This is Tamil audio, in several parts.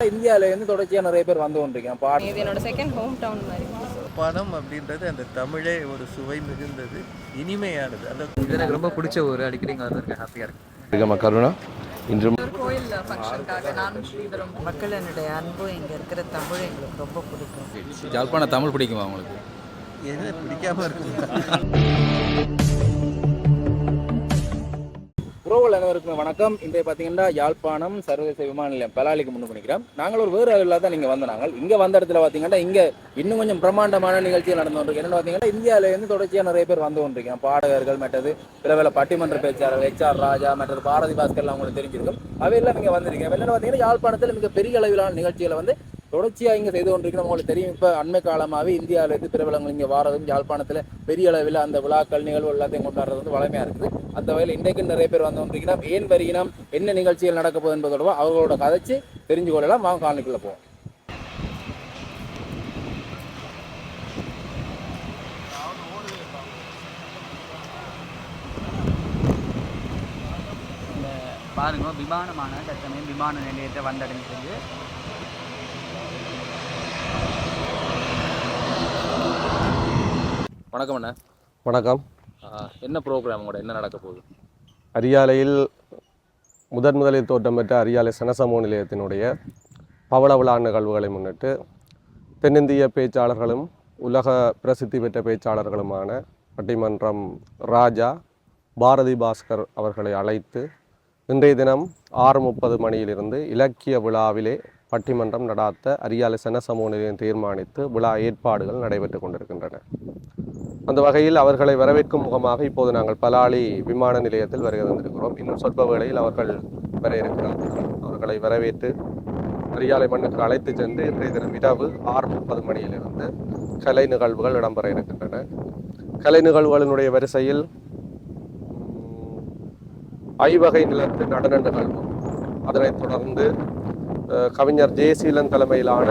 இந்தியாவில இருந்து தொடர்ச்சியாக நிறைய பேர் வந்து கொண்டிருக்கேன் பாட்டு இது என்னோட செகண்ட் ஹோம் டவுன் மாதிரி. பணம் அப்படின்றது அந்த தமிழே ஒரு சுவை மிகுந்தது இனிமையானது. அந்த இது எனக்கு ரொம்ப பிடிச்ச ஊர் அடிக்கடி இங்கே வந்திருக்கேன். ஹாப்பியாக இருக்கு. இருக்கமா கருணா இன்று ஒரு கோயில் ஃபங்க்ஷனுக்காக நானும் ஸ்ரீதரும் மக்களினுடைய அன்பு இங்கே இருக்கிற தமிழ் எங்களுக்கு ரொம்ப பிடிக்கும். யாழ்ப்பாண தமிழ் பிடிக்குமா உங்களுக்கு? எது பிடிக்காம இருக்குமா? உறவுகள் அனைவருக்கும் வணக்கம். இன்றைய பார்த்தீங்கன்னா யாழ்ப்பாணம் சர்வதேச விமான நிலையம் பலாலிக்கு முன்னு பண்ணிக்கிறோம் நாங்கள் ஒரு வேறு அளவில் தான் நீங்கள் வந்த நாங்கள். இங்கே வந்த இடத்துல பார்த்தீங்கன்னா இங்கே இன்னும் கொஞ்சம் பிரம்மாண்டமான நிகழ்ச்சிகள் நடந்து கொண்டிருக்கு. என்னென்னு பார்த்தீங்கன்னா இந்தியாவிலேருந்து தொடர்ச்சியாக நிறைய பேர் வந்து கொண்டிருக்கோம் பாடகர்கள் மற்றது பிரபல பட்டிமன்ற பேச்சாளர் எச் ஆர் ராஜா மற்றது பாரதி பாஸ்கர்லாம் உங்களுக்கு தெரிஞ்சிருக்கும். அவையெல்லாம் இங்கே வந்திருக்கேன் என்னென்னு பார்த்தீங்கன்னா யாழ்ப்பாணத்தில் மிக பெரிய அளவிலான நிகழ்ச்சிகளை வந்து தொடர்ச்சியாக இங்கே செய்து கொண்டிருக்கிறோம் உங்களுக்கு தெரியும். இப்போ அண்மை காலமாகவே இந்தியாவிலேருந்து பிரபலங்கள் இங்கே வாரதும் யாழ்ப்பாணத்தில் பெரிய அளவில் அந்த விழாக்கள் நிகழ்வு எல்லாத்தையும் கொண்டாடுறது வந்து வளமையாக இருக்குது. அந்த வகையில் இன்றைக்கு நிறைய பேர் வந்து கொண்டிருக்கிறோம் ஏன் வருகிறோம் என்ன நிகழ்ச்சிகள் நடக்க போகுது என்பதோட அவர்களோட கதைச்சு தெரிஞ்சு கொள்ளலாம். வாங்க காணிக்குள்ளே போவோம். பாருங்க விமானமான தற்சமயம் விமான நிலையத்தை வந்தடைஞ்சிருக்கு வணக்கம் அண்ணா. வணக்கம். என்ன ப்ரோக்ராம் உங்களோட? என்ன நடக்க போகுது? அரியாலையில் முதன் முதலில் தோற்றம் பெற்ற அரியாலை சனசமூக நிலையத்தினுடைய பவள விழா நிகழ்வுகளை முன்னிட்டு தென்னிந்திய பேச்சாளர்களும் உலக பிரசித்தி பெற்ற பேச்சாளர்களுமான பட்டிமன்றம் ராஜா பாரதி பாஸ்கர் அவர்களை அழைத்து இன்றைய தினம் ஆறு முப்பது மணியிலிருந்து இலக்கிய விழாவிலே பட்டிமன்றம் நடாத்த அரியாலை சனசமூக நிலையம் தீர்மானித்து விழா ஏற்பாடுகள் நடைபெற்று கொண்டிருக்கின்றன. அந்த வகையில் அவர்களை வரவேற்கும் முகமாக இப்போது நாங்கள் பலாலி விமான நிலையத்தில் வருகை தந்திருக்கிறோம். இன்னும் சொற்ப வேளையில் அவர்கள் வர இருக்கிறார்கள். அவர்களை வரவேற்று அரியாலை மண்ணுக்கு அழைத்து சென்று இன்றைய தினம் இரவு ஆறு முப்பது மணியிலிருந்து கலை நிகழ்வுகள் இடம்பெற இருக்கின்றன. கலை நிகழ்வுகளினுடைய வரிசையில் ஐவகை நிலத்து நடன நிகழ்வு அதனைத் தொடர்ந்து கவிஞர் ஜெயசீலன் தலைமையிலான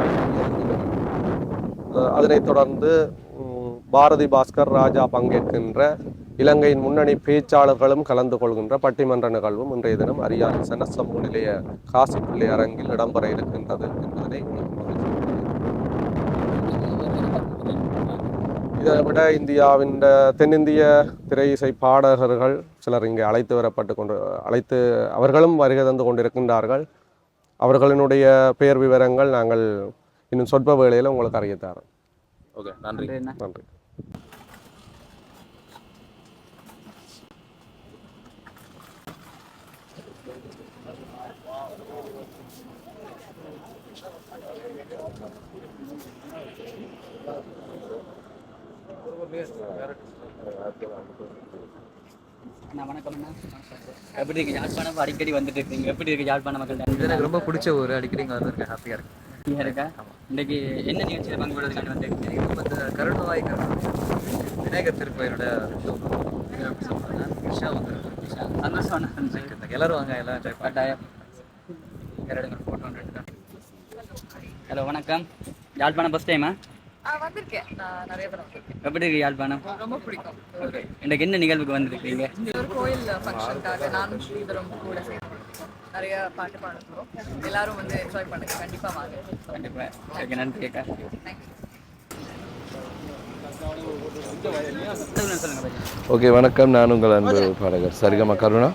அதனைத் தொடர்ந்து பாரதி பாஸ்கர் ராஜா பங்கேற்கின்ற இலங்கையின் முன்னணி பேச்சாளர்களும் கலந்து கொள்கின்ற பட்டிமன்ற நிகழ்வும் இன்றைய தினம் அரியாறு சனசமூக நிலைய காசி பிள்ளை அரங்கில் இடம்பெற இருக்கின்றது என்பதனை இதை விட இந்தியாவின் தென்னிந்திய திரை இசை பாடகர்கள் சிலர் இங்கே அழைத்து வரப்பட்டு கொண்டு அழைத்து அவர்களும் வருகை தந்து கொண்டிருக்கின்றார்கள். அவர்களினுடைய பெயர் விவரங்கள் நாங்கள் இன்னும் சொற்ப வேளையில் உங்களுக்கு அறிய தரோம். ஓகே நன்றி. நன்றி. அண்ணா வணக்கம் அண்ணா. எப்படி இருக்கு யாழ்ப்பாணம் அடிக்கடி வந்துட்டு இருக்கீங்க. எப்படி இருக்கு யாழ்ப்பாண மக்கள்? இது எனக்கு ரொம்ப பிடிச்ச ஊர் அடிக்கடி இங்கே வந்திருக்கேன். ஹாப்பியாக இருக்கு. ஹாப்பியாக இருக்கா? இன்னைக்கு என்ன நிகழ்ச்சியில் பங்கு பெறுவதற்காண்டி வந்திருக்கீங்க எனக்கு ரொம்ப இந்த கருணவாய் விநாயகர் திருக்கோயிலோட விஷா வந்து. சந்தோஷம் அண்ணா. நன்றி. எல்லாரும் வாங்க எல்லாம். கட்டாயம் வேறு ஃபோட்டோ எடுத்துட்டேன் ஹலோ வணக்கம். யாழ்ப்பாணம் ஃபஸ்ட் டைமா வந்திருக்கேன். நான் நிறைய தடவை வந்திருக்கேன். எப்படி இருக்கு யாழ்ப்பாணம்? ரொம்ப பிடிக்கும். ஓகே. இன்றைக்கு என்ன நிகழ்வுக்கு வந்திருக்கீங்க? இது ஒரு கோயில் ஃபங்க்ஷனுக்காக நானும் ஸ்ரீதரும் கூட சேர்ந்து நிறைய பாட்டு பாட போகிறோம் எல்லாரும் வந்து என்ஜாய் பண்ணுங்க. கண்டிப்பா வாங்க. கண்டிப்பாக ஓகே நன்றி அக்கா. வணக்கம். நான் உங்கள் அன்பு பாடகர் சரிகம கருணா.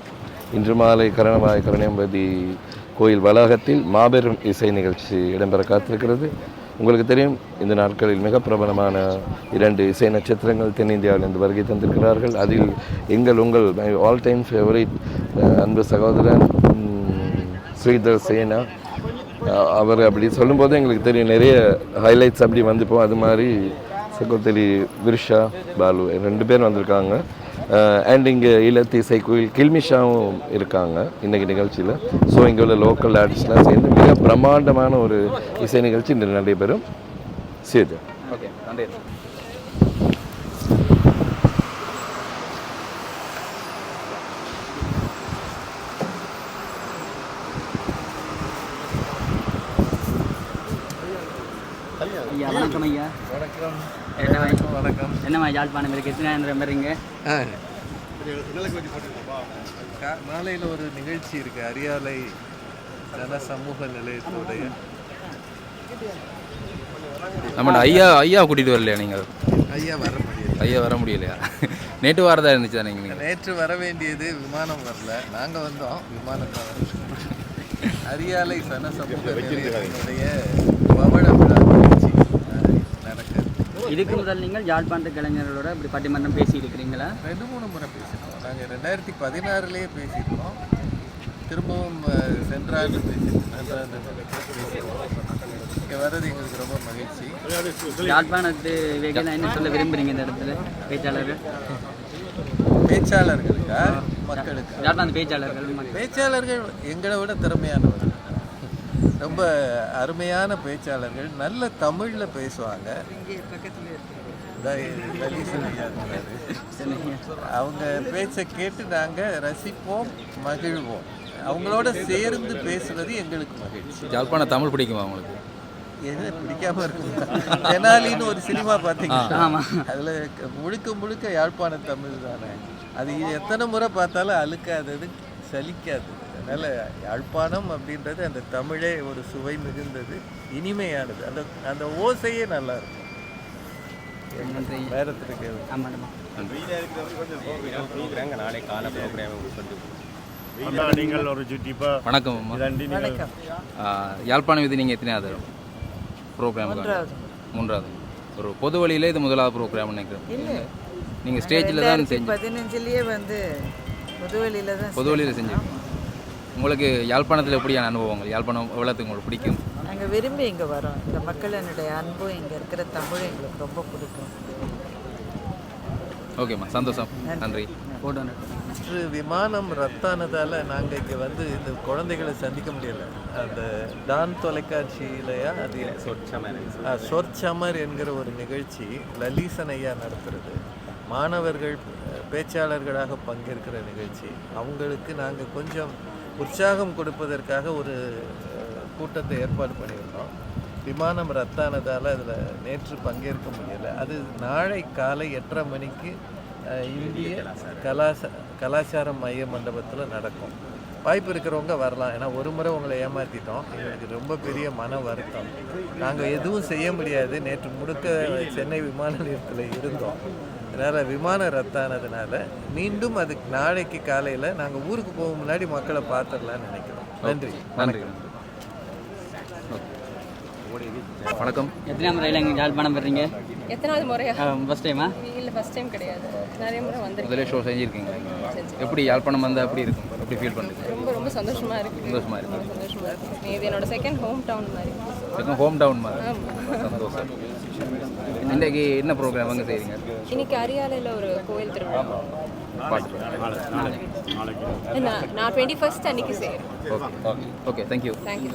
இன்று மாலை கருணபாய் கருணாம்பதி கோயில் வளாகத்தில் மாபெரும் இசை நிகழ்ச்சி இடம்பெற காத்திருக்கிறது. உங்களுக்கு தெரியும் இந்த நாட்களில் மிக பிரபலமான இரண்டு இசை நட்சத்திரங்கள் தென்னிந்தியாவிலிருந்து வருகை தந்திருக்கிறார்கள். அதில் எங்கள் உங்கள் ஆல் டைம் ஃபேவரேட் அன்பு சகோதரன் ஸ்ரீதர் சேனா. அவர் அப்படி சொல்லும்போது எங்களுக்கு தெரியும் நிறைய ஹைலைட்ஸ் அப்படி வந்துப்போம் அது மாதிரி சகோதரி விருஷா பாலு ரெண்டு பேர் வந்திருக்காங்க. அண்ட் இங்கே ஈழத்து இசை கோயில் கில்மிஷாவும் இருக்காங்க இன்னைக்கு நிகழ்ச்சியில். ஸோ இங்கே உள்ள லோக்கல் ஆர்டிஸ்ட்லாம் சேர்ந்து மிக பிரம்மாண்டமான ஒரு இசை நிகழ்ச்சி இன்று நடைபெறும். சரி ஓகே நன்றி. ஐயா வணக்கம் ஐயா. வணக்கம். என்ன வணக்கம் என்னம்மா யாழ்ப்பாணம் இருக்கு? எத்தனை நேரம் வரீங்க கா- மாலையில் ஒரு நிகழ்ச்சி இருக்கு. அரியாலை ஜன சமூக நிலையத்துடைய நம்மளோட ஐயா ஐயா கூட்டிகிட்டு வரலையா நீங்கள்? ஐயா வர முடியாது ஐயா வர முடியலையா? நேற்று வாரதா இருந்துச்சு தானே நீங்கள் நேற்று வர வேண்டியது விமானம் வரல. நாங்கள் வந்தோம் விமானத்தை வரல அரியாலை சன சமூக நிலையத்தினுடைய பவள விழா இதுக்கு முதல் நீங்கள் யாழ்ப்பாணத்து கலைஞர்களோட இப்படி பட்டிமன்றம் பேசி இருக்கிறீங்களா ரெண்டு மூணு முறை பேசியிருக்கோம் நாங்கள் ரெண்டாயிரத்தி பதினாறுலேயே பேசியிருக்கோம். திரும்பவும் அஹ், சென்ற ஆண்டு பேசியிருக்கோம். இங்கே வர்றது எங்களுக்கு ரொம்ப மகிழ்ச்சி. யாழ்ப்பாணத்து வேகையில் என்ன சொல்ல விரும்புறீங்க இந்த இடத்துல? பேச்சாளர்கள்? பேச்சாளர்களுக்கா? மக்களுக்கு? யாழ்ப்பாணத்து பேச்சாளர்கள். பேச்சாளர்கள் எங்களை விட திறமையானவர்கள். ரொம்ப அருமையான பேச்சாளர்கள் நல்ல தமிழில் பேசுவாங்க. அவங்க பேச்சை கேட்டு நாங்கள் ரசிப்போம் மகிழ்வோம். அவங்களோட சேர்ந்து பேசுறது எங்களுக்கு மகிழ்ச்சி. யாழ்ப்பாண தமிழ் பிடிக்குமா உங்களுக்கு? எது பிடிக்காம இருக்கும்? தெனாலின்னு ஒரு சினிமா பார்த்தீங்கன்னா ஆமா. அதில் முழுக்க முழுக்க யாழ்ப்பாண தமிழ் தானே. அது எத்தனை முறை பார்த்தாலும் அழுக்காதது சலிக்காது அதனால் யாழ்ப்பாணம் அப்படின்றது அந்த தமிழே ஒரு சுவை மிகுந்தது இனிமையானது. அந்த அந்த ஓசையே நல்லா இருக்கும். நன்றி. நேரத்திற்கு ஆமாம் நீங்கள் ஒரு சுட்டிப்பா வணக்கம் யாழ்ப்பாணம் இது நீங்கள் எத்தனையாவது ப்ரோக்ராம் மூன்றாவது. மூன்றாவது. ஒரு பொது வழியில இது முதலாவது ப்ரோக்ராம் நினைக்கிறேன். இல்லை. நீங்கள் ஸ்டேஜில் தான் செஞ்சு பதினஞ்சுலயே வந்து புதுவெளியில தான் பொது வழியில் செஞ்சு உங்களுக்கு யாழ்ப்பாணத்தில் எப்படியான அனுபவங்கள்? யாழ்ப்பாணம் எவ்வளோத்துக்கு உங்களுக்கு பிடிக்கும்? நாங்கள் விரும்பி இங்கே வரோம். இந்த மக்களினுடைய அன்பும் இங்கே இருக்கிற தமிழ் எங்களுக்கு ரொம்ப பிடிக்கும். ஓகேம்மா சந்தோஷம். நன்றி. நேற்று விமானம் ரத்தானதால் நாங்கள் இங்கே வந்து இந்த குழந்தைகளை சந்திக்க முடியல. அந்த டான் தொலைக்காட்சியிலையா அது ஆ, சொற்சமர் என்கிற ஒரு நிகழ்ச்சி லலீசன் ஐயா நடத்துறது. மாணவர்கள் பேச்சாளர்களாக பங்கேற்கிற நிகழ்ச்சி. அவங்களுக்கு நாங்கள் கொஞ்சம் உற்சாகம் கொடுப்பதற்காக ஒரு கூட்டத்தை ஏற்பாடு பண்ணியிருந்தோம். விமானம் ரத்தானதால் அதில் நேற்று பங்கேற்க முடியலை. அது நாளை காலை எட்டரை மணிக்கு இந்திய கலாச கலாச்சார மைய மண்டபத்தில் நடக்கும். வாய்ப்பு இருக்கிறவங்க வரலாம். ஏன்னா ஒரு முறை உங்களை ஏமாற்றிட்டோம் எங்களுக்கு ரொம்ப பெரிய மன வருத்தம். நாங்கள் எதுவும் செய்ய முடியாது. நேற்று முழுக்க சென்னை விமான நிலையத்தில் இருந்தோம். அதனால் விமானம் ரத்தானதுனால மீண்டும் அதுக்கு நாளைக்கு காலையில் நாங்கள் ஊருக்கு போக முன்னாடி மக்களை பார்த்துடலாம்னு நினைக்கிறோம். நன்றி. நன்றி. வணக்கம். எத்தனை ரயில் எங்கள் யாழ்ப்பாணம் வர்றீங்க? எத்தனாவது முறையா? ஃபஸ்ட் டைமா இல்லை ஃபர்ஸ்ட் டைம் கிடையாது. நிறைய முறை வந்திருக்கேன். முதலே ஷோ செஞ்சுருக்கீங்க. எப்படி யாழ்ப்பாணம் வந்தால் எப்படி இருக்கும்? எப்படி ஃபீல் பண்ணுறீங்க ரொம்ப ரொம்ப சந்தோஷமா இருக்கு. சந்தோஷமா இருக்கு. ரொம்ப சந்தோஷமா இருக்கு. இது என்னோட செகண்ட் ஹோம் டவுன் மாதிரி. எங்கள் ஹோம் டவுன் மாதிரி சந்தோஷம். இன்றைக்கு என்ன ப்ரோக்ராம் அங்கே செய்கிறீங்க இன்னைக்கு அரியாலையில் ஒரு கோயில் திருவிழா. நான் டுவெண்ட்டி ஃபர்ஸ்ட் அன்னைக்கு செய்கிறேன் ஓகே ஓகே தேங்க்யூ தேங்க்யூ